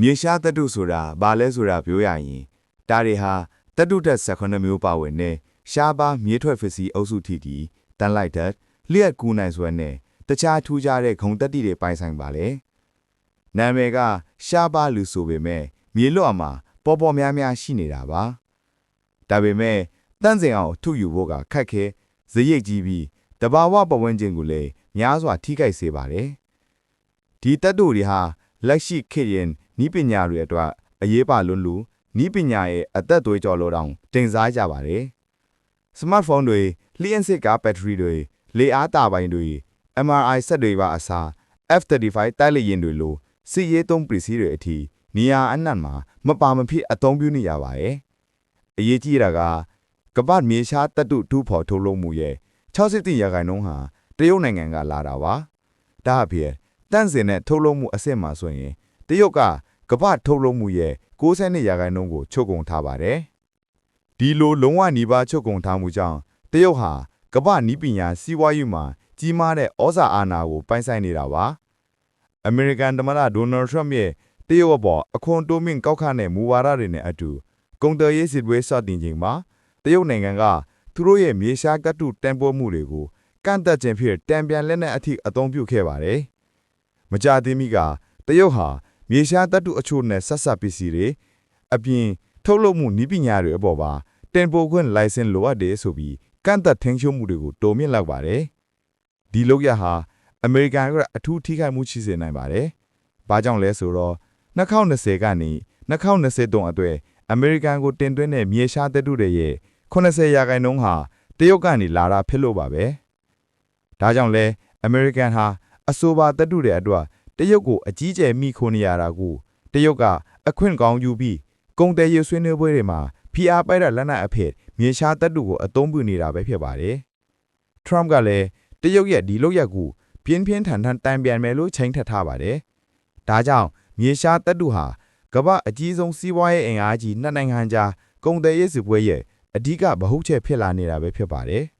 မြေရှားတတုဆိုတာဘာလဲဆိုတာပြောရရင်ဒါတွေဟာတတုတက်18မျိုးပါဝင်တဲ့ရှားပါမြေထွက်ဖစ္စည်းအုပ်စုထီတီတန်လိုက်တဲ့လျက်ကူးနိုင်စွမ်းနဲ့တခြားထူးခြားတဲ့ဂုံတက်တီတွေပိုင်ဆိုင်ပါလေနာမည်ကရှားပါလူဆိုပေမဲ့မြေလွတ်အမှာပေါ်ပေါ်များများရှိနေတာပါဒါပေမဲ့တန့်စင်အောင်ထုယူဖို့ကခက်ခဲဇရိတ်ကြီးပြီးတဘာဝပဝန်းကျင်ကိုလည်းများစွာထိခိုက်စေပါတယ်ဒီတက်တူတွေဟာလက်ရှိခေတ်ရင် ဤပညာတွေအတွက်အရေးပါလွန်းလူဤပညာရဲ့အသက်သွေးကြော်လို့တောင်တင်စားကြပါတယ်စမတ်ဖုန်းတွေလျှက်စစ်ကားဘက်ထရီတွေလေအားတာပိုင်တွေ MRI စက်တွေပါအစား F35 တိုက်လေယာဉ်တွေလိုစစ်ရေးသုံးပစ္စည်းတွေအထိနေရာအနှံ့မှာမပါမဖြစ်အသုံးပြုနေရပါတယ်အရေးကြီးတာကကမ္ဘာမြေရှားတပ်တုထူဖို့ထုတ်လုပ်မှုရဲ့60ရာခိုင်နှုန်းဟာတရုတ်နိုင်ငံကလာတာပါဒါအပြင်တန့်စင်တဲ့ထုတ်လုပ်မှုအဆင့်မှာဆိုရင်တရုတ်က ကမ္ဘာထုတ်လုပ်မှုရဲ့62ရာခိုင်နှုန်းကိုချုပ်ကုန်ထားပါတယ်ဒီလိုလုံးဝနီးပါးချုပ်ကုန်ထားမှုကြောင့်တရုတ်ဟာကမ္ဘာနီးပညာစီးပွားရေးမှာကြီးမားတဲ့ဩဇာအာဏာကိုပိုင်ဆိုင်နေတာပါအမေရိကန်သမ္မတဒေါ်နယ်ထရမ့်ရဲ့တရုတ်အပေါ်အခွန်တိုးမြင့်ကောက်ခတ်တဲ့မူဝါဒတွေနဲ့အတူကုန်သွယ်ရေးစစ်ပွဲစတင်ချိန်မှာတရုတ်နိုင်ငံကသူတို့ရဲ့မြေရှားကတ်တုတန်ဖိုးမှုတွေကိုကန့်သက်ခြင်းဖြစ်တံပြန်လက်နက်အထိအသုံးပြုခဲ့ပါတယ်။မကြသေးမီကတရုတ်ဟာ မြေရှားတပ်တုအချို့နဲ့ဆက်ဆက်ပစ္စည်းတွေအပြင်ထုတ်လုပ်မှုနည်းပညာတွေအပေါ်ပါတင်ပို့ခွင့်လိုင်စင်လိုအပ်တယ်ဆိုပြီးကန့်သက်ထင်းချုံမှုတွေကိုတိုးမြင့်လောက်ပါတယ်။ဒီလောက်ရဟာအမေရိကန်ကအထူးထိခိုက်မှုရှိစေနိုင်ပါတယ်။ဘာကြောင့်လဲဆိုတော့2020ကနေ2023အတွက်အမေရိကန်ကိုတင်သွင်းတဲ့မြေရှားတပ်တုတွေရဲ့80ရာခိုင်နှုန်းဟာတရုတ်ကနေလာတာဖြစ်လို့ပါပဲ။ဒါကြောင့်လဲအမေရိကန်ဟာအဆိုပါတပ်တုတွေအတွက် တရုတ်ကိုအကြီးကျယ်မိခိုးနေရတာကိုတရုတ်ကအခွင့်ကောင်းယူပြီးကုန်တယ်ရဆွေးနွေးပွဲတွေမှာဖိအားပိုက်တဲ့လက်နက်အဖြစ်မြေရှားတပ်တုကိုအသုံးပြုနေတာပဲဖြစ်ပါတယ်။ Trump ကလည်းတရုတ်ရဲ့ဒီလုပ်ရက်ကိုပြင်းပြင်းထန်ထန်တိုင်ပြန်မယ်လို့ချိန်ထပ်ထားပါတယ်။ဒါကြောင့်မြေရှားတပ်တုဟာကမ္ဘာအကြီးဆုံးစီးပွားရေးအင်အားကြီးနှစ်နိုင်ငံကြားကုန်တယ်ရေးစစ်ပွဲရဲ့အဓိကဗဟုချက်ဖြစ်လာနေတာပဲဖြစ်ပါတယ်။